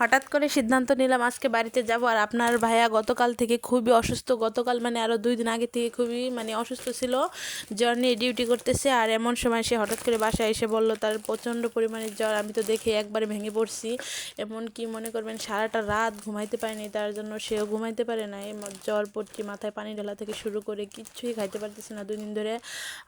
হঠাৎ করে সিদ্ধান্ত নিলাম আজকে বাড়িতে যাব আর আপনার ভাইয়া গতকাল থেকে খুবই অসুস্থ। গতকাল মানে আরও দুই দিন আগে থেকে খুবই মানে অসুস্থ ছিল, জ্বর নিয়ে ডিউটি করতেছে আর এমন সময় সে হঠাৎ করে বাসায় এসে বলল, তার প্রচণ্ড পরিমাণে জ্বর, আমি তো দেখে একবারে ভেঙে পড়ছি। এমন কি মনে করবেন, সারাটা রাত ঘুমাইতে পারেনি, তার জন্য সেও ঘুমাইতে পারে না জ্বর পড়ছি মাথায় পানি ঢালা থেকে শুরু করে কিচ্ছুই খাইতে পারতেছে না দুই দিন ধরে।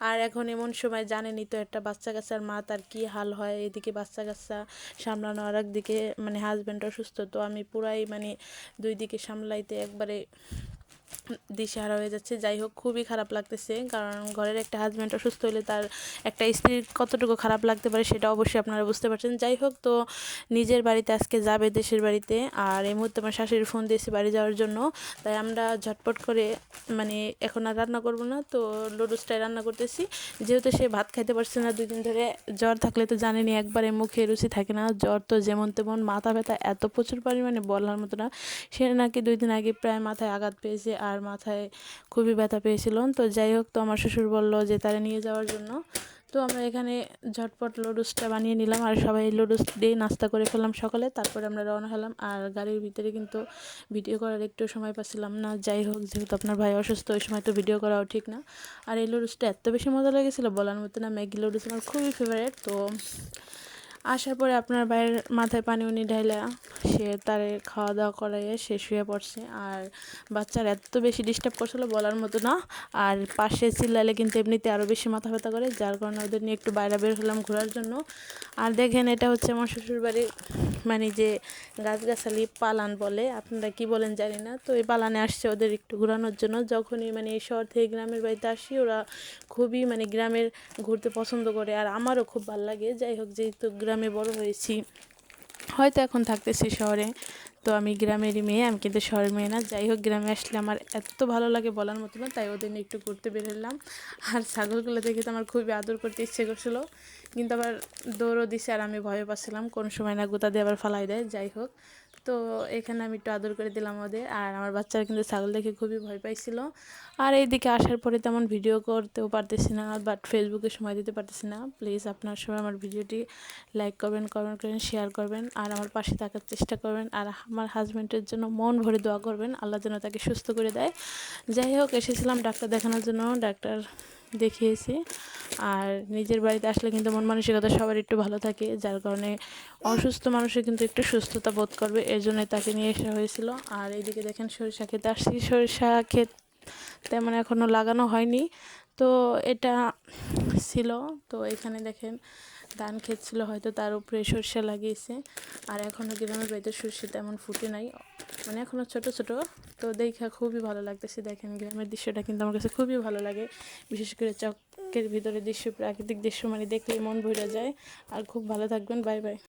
আর এখন এমন সময় জানেনি তো, একটা বাচ্চা কাচ্চার মা, তার কী হাল হয়? এদিকে বাচ্চা কাচ্চা সামলানো আর একদিকে মানে হাজব্যান্ড অসুস্থ তো আমি পুরাই মানে দুই দিকে সামলাইতে একবারে দিশেহারা হয়ে যাচ্ছে। যাই হোক, খুবই খারাপ লাগতেছে, কারণ ঘরের একটা হাজব্যান্ড অসুস্থ হলে তার একটা স্ত্রীর কতটুকু খারাপ লাগতে পারে সেটা অবশ্যই আপনারা বুঝতে পারছেন। যাই হোক, তো নিজের বাড়িতে আজকে যাবে দেশের বাড়িতে, আর এই মুহূর্তে আমার শাশুড়ি ফোন দিয়েছে বাড়ি যাওয়ার জন্য। তাই আমরা ঝটপট করে মানে এখন আর রান্না করব না, তো লুডুসটাই রান্না করতেছি। যেহেতু সে ভাত খাইতে পারছে না, দুই দিন ধরে জ্বর থাকলে তো জানেনই, একবারে মুখে রুচি থাকে না। জ্বর তো যেমন তেমন, মাথা ব্যথা এত প্রচুর পরিমাণে বলার মতো না। সে নাকি দুই দিন আগে প্রায় মাথায় আঘাত পেয়েছে, আর মাথায় খুবই ব্যথা পেয়েছিল। তো যাই হোক, তো আমার শ্বশুর বলল যে তারা নিয়ে যাওয়ার জন্য। তো আমরা এখানে ঝটপট লুডুসটা বানিয়ে নিলাম আর সবাই লুডুস দিয়ে নাস্তা করে ফেললাম সকালে। তারপরে আমরা রওনা হলাম আর গাড়ির ভিতরে কিন্তু ভিডিও করার একটু সময় পাচ্ছিলাম না। যাই হোক, যেহেতু আপনার ভাই অসুস্থ, ওই সময় তো ভিডিও করাও ঠিক না। আর এই লুডুসটা এত বেশি মজা লেগেছিলো, বলার মতো না। ম্যাগি লুডুস আমার খুবই ফেভারিট তো আসার পরে আপনার ভাইয়ের মাথায় পানি উনি ঢাইলা সে তারে খাওয়া দাওয়া করাইয়ে সে শুয়ে পড়ছে। আর বাচ্চার এত বেশি ডিস্টার্ব করছিল বলার মতো না। আর পাশে চিল্লালে কিন্তু এমনিতে আরও বেশি মাথা ব্যথা করে, যার কারণে ওদের নিয়ে একটু বাইরে বের হলাম ঘোরার জন্য। আর দেখেন, এটা হচ্ছে আমার শ্বশুরবাড়ির মানে যে গাছগাছালি পালান বলে, আপনারা কি বলেন জানি না। তো এই পালানে আসছে ওদের একটু ঘোরানোর জন্য। যখনই মানে এই শহর থেকে গ্রামের বাড়িতে আসি, ওরা খুবই মানে গ্রামের ঘুরতে পছন্দ করে, আর আমারও খুব ভালো লাগে। যাই হোক, যেহেতু গ্রামে বড় হয়েছি। হয়তো এখন থাকতেছি শহরে। তো আমি গ্রামেরই মেয়ে, আমি কিন্তু শহরের মেয়ে না। যাই হোক, গ্রামে আসলে আমার এত ভালো লাগে বলার মতো না, তাই ওদের নিয়ে একটু ঘুরতে বেরোলাম আর ছাগলগুলো দেখে তো আমার খুবই আদর করতে ইচ্ছে করছিল। কিন্তু আবার দৌড়ও দিছে আর আমি ভয় পাচ্ছিলাম কোন সময় না গোতা দিয়ে আবার ফালাই দেয়, যাই হোক। তো এখানে আমি একটু আদর করে দিলাম ওদের। আর আমার বাচ্চারা কিন্তু ছাগল দেখে খুবই ভয় পাইছিল। আর এইদিকে আসার পরে তেমন ভিডিও করতেও পারতেছি না বাট ফেসবুকে সময় দিতে পারতেছি না। প্লিজ আপনার সবাই আমার ভিডিওটি লাইক করবেন কমেন্ট করবেন শেয়ার করবেন, আর আমার পাশে থাকার চেষ্টা করবেন। আর আমার হাজব্যান্ডের জন্য মন ভরে দোয়া করবেন। আল্লাহ যেন তাকে সুস্থ করে দেয়। যাই হোক, এসেছিলাম ডাক্তার দেখানোর জন্য। ডাক্তার দেখিয়েছি। আর নিজের বাড়িতে আসলে কিন্তু মন মানসিকতা সবার একটু ভালো থাকে, যার কারণে অসুস্থ মানুষের কিন্তু একটু সুস্থতা বোধ করবে এর জন্য তাকে নিয়ে আসা হয়েছিল। আর এইদিকে দেখেন সরিষা ক্ষেত আসছি, সরিষা ক্ষেত তেমন এখনও লাগানো হয়নি। তো এটা ছিল, তো এখানে দেখেন ধান ক্ষেত ছিল, হয়তো তার উপরে সরষে লাগিয়েছে। আর এখনও গ্রামের বাড়িতে সরষে তেমন ফুটে নাই। মানে এখনও ছোট ছোট। তো দেখা খুবই ভালো লাগতেছে দেখেন গ্রামের দৃশ্যটা কিন্তু আমার কাছে খুবই ভালো লাগে। বিশেষ করে চকের ভিতরে দৃশ্য, প্রাকৃতিক দৃশ্য মানে দেখলে মন ভরে যায়। আর খুব ভালো থাকবেন, বাই বাই।